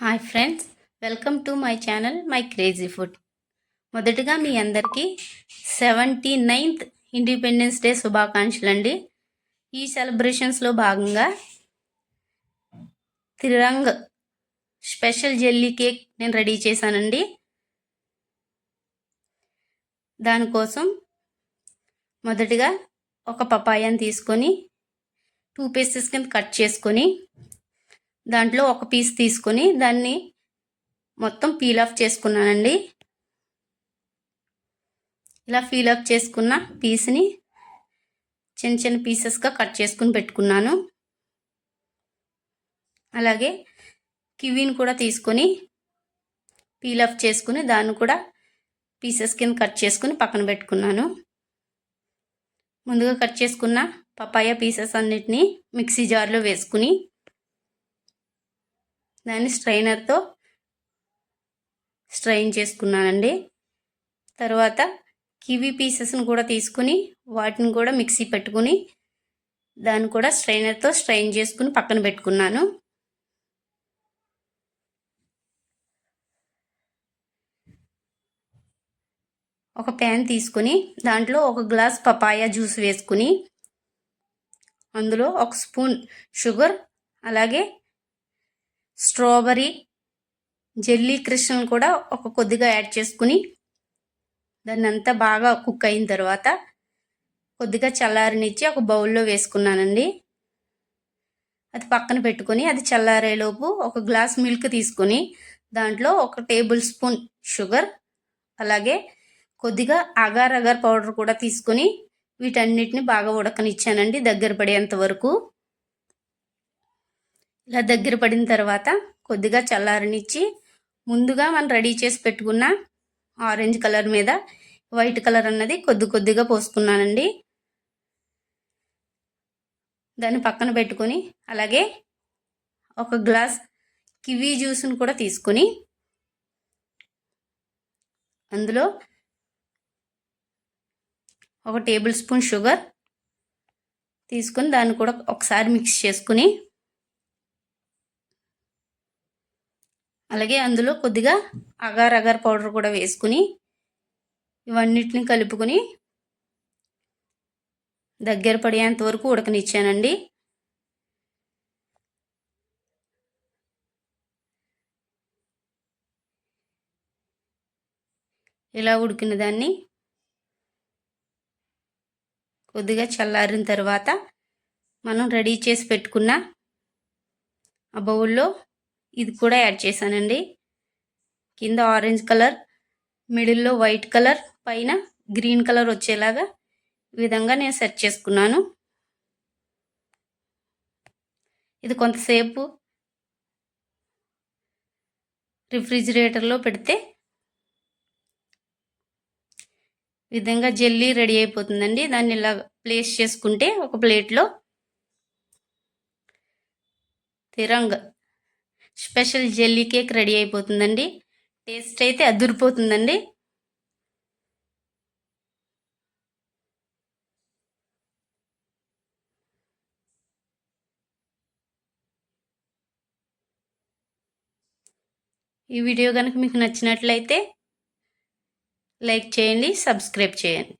Hi friends welcome to my channel my crazy food. మొదటగా మీ అందరికీ సెవెంటీ నైన్త్ ఇండిపెండెన్స్ డే శుభాకాంక్షలు అండి ఈ సెలబ్రేషన్స్లో భాగంగా తిరంగ్ స్పెషల్ జెల్లీ కేక్ నేను రెడీ చేశానండి. దానికోసం మొదటిగా ఒక పపాయాన్ని తీసుకొని టూ పీసెస్ కింద కట్ చేసుకొని దాంట్లో ఒక పీస్ తీసుకొని దాన్ని మొత్తం పీల్ ఆఫ్ చేసుకున్నానండి. ఇలా పీల్ ఆఫ్ చేసుకున్న పీస్ని చిన్న చిన్న పీసెస్గా కట్ చేసుకుని పెట్టుకున్నాను. అలాగే కివీని కూడా తీసుకొని పీల్ ఆఫ్ చేసుకుని దాన్ని కూడా పీసెస్ కింద కట్ చేసుకుని పక్కన పెట్టుకున్నాను. ముందుగా కట్ చేసుకున్న పపాయ పీసెస్ అన్నిటినీ మిక్సీ జార్లో వేసుకుని దాన్ని స్ట్రైనర్తో స్ట్రైన్ చేసుకున్నానండి. తర్వాత కివీ పీసెస్ని కూడా తీసుకుని వాటిని కూడా మిక్సీ పెట్టుకుని దాన్ని కూడా స్ట్రైనర్తో స్ట్రైన్ చేసుకుని పక్కన పెట్టుకున్నాను. ఒక ప్యాన్ తీసుకుని దాంట్లో ఒక గ్లాస్ పపాయ జ్యూస్ వేసుకుని అందులో ఒక స్పూన్ షుగర్ అలాగే స్ట్రాబెరీ జెల్లీ క్రిస్టల్ కూడా ఒక కొద్దిగా యాడ్ చేసుకుని దాన్ని అంతా బాగా కుక్ అయిన తర్వాత కొద్దిగా చల్లారనిచ్చి ఒక బౌల్లో వేసుకున్నానండి. అది పక్కన పెట్టుకొని అది చల్లారేలోపు ఒక గ్లాస్ మిల్క్ తీసుకొని దాంట్లో ఒక టేబుల్ స్పూన్ షుగర్ అలాగే కొద్దిగా అగార్ అగార్ పౌడర్ కూడా తీసుకొని వీటన్నిటిని బాగా ఉడకనిచ్చానండి దగ్గర పడేంత వరకు. ఇలా దగ్గర పడిన తర్వాత కొద్దిగా చల్లారనిచ్చి ముందుగా మనం రెడీ చేసి పెట్టుకున్న ఆరెంజ్ కలర్ మీద వైట్ కలర్ అన్నది కొద్ది కొద్దిగా పోసుకున్నానండి. దాన్ని పక్కన పెట్టుకొని అలాగే ఒక గ్లాస్ కివీ జ్యూస్ని కూడా తీసుకొని అందులో ఒక టేబుల్ స్పూన్ షుగర్ తీసుకొని దాన్ని కూడా ఒకసారి మిక్స్ చేసుకుని అలాగే అందులో కొద్దిగా అగార్ అగార్ పౌడర్ కూడా వేసుకుని ఇవన్నిటిని కలుపుకొని దగ్గర పడేంత వరకు ఉడకనిచ్చానండి. ఇలా ఉడికిన దాన్ని కొద్దిగా చల్లారిన తర్వాత మనం రెడీ చేసి పెట్టుకున్న ఆ బౌల్లో ఇది కూడా యాడ్ చేశానండి. కింద ఆరెంజ్ కలర్ మిడిల్లో వైట్ కలర్ పైన గ్రీన్ కలర్ వచ్చేలాగా ఈ విధంగా నేను సెట్ చేసుకున్నాను. ఇది కొంతసేపు రిఫ్రిజిరేటర్లో పెడితే విధంగా జెల్లీ రెడీ అయిపోతుందండి. దాన్ని ఇలా ప్లేస్ చేసుకుంటే ఒక ప్లేట్లో Tiranga special jelly cake ready అయిపోతుందండి. టేస్ట్ అయితే అదిరిపోతుందండి. ఈ వీడియో కనుక మీకు నచ్చినట్లయితే లైక్ చేయండి సబ్స్క్రైబ్ చేయండి.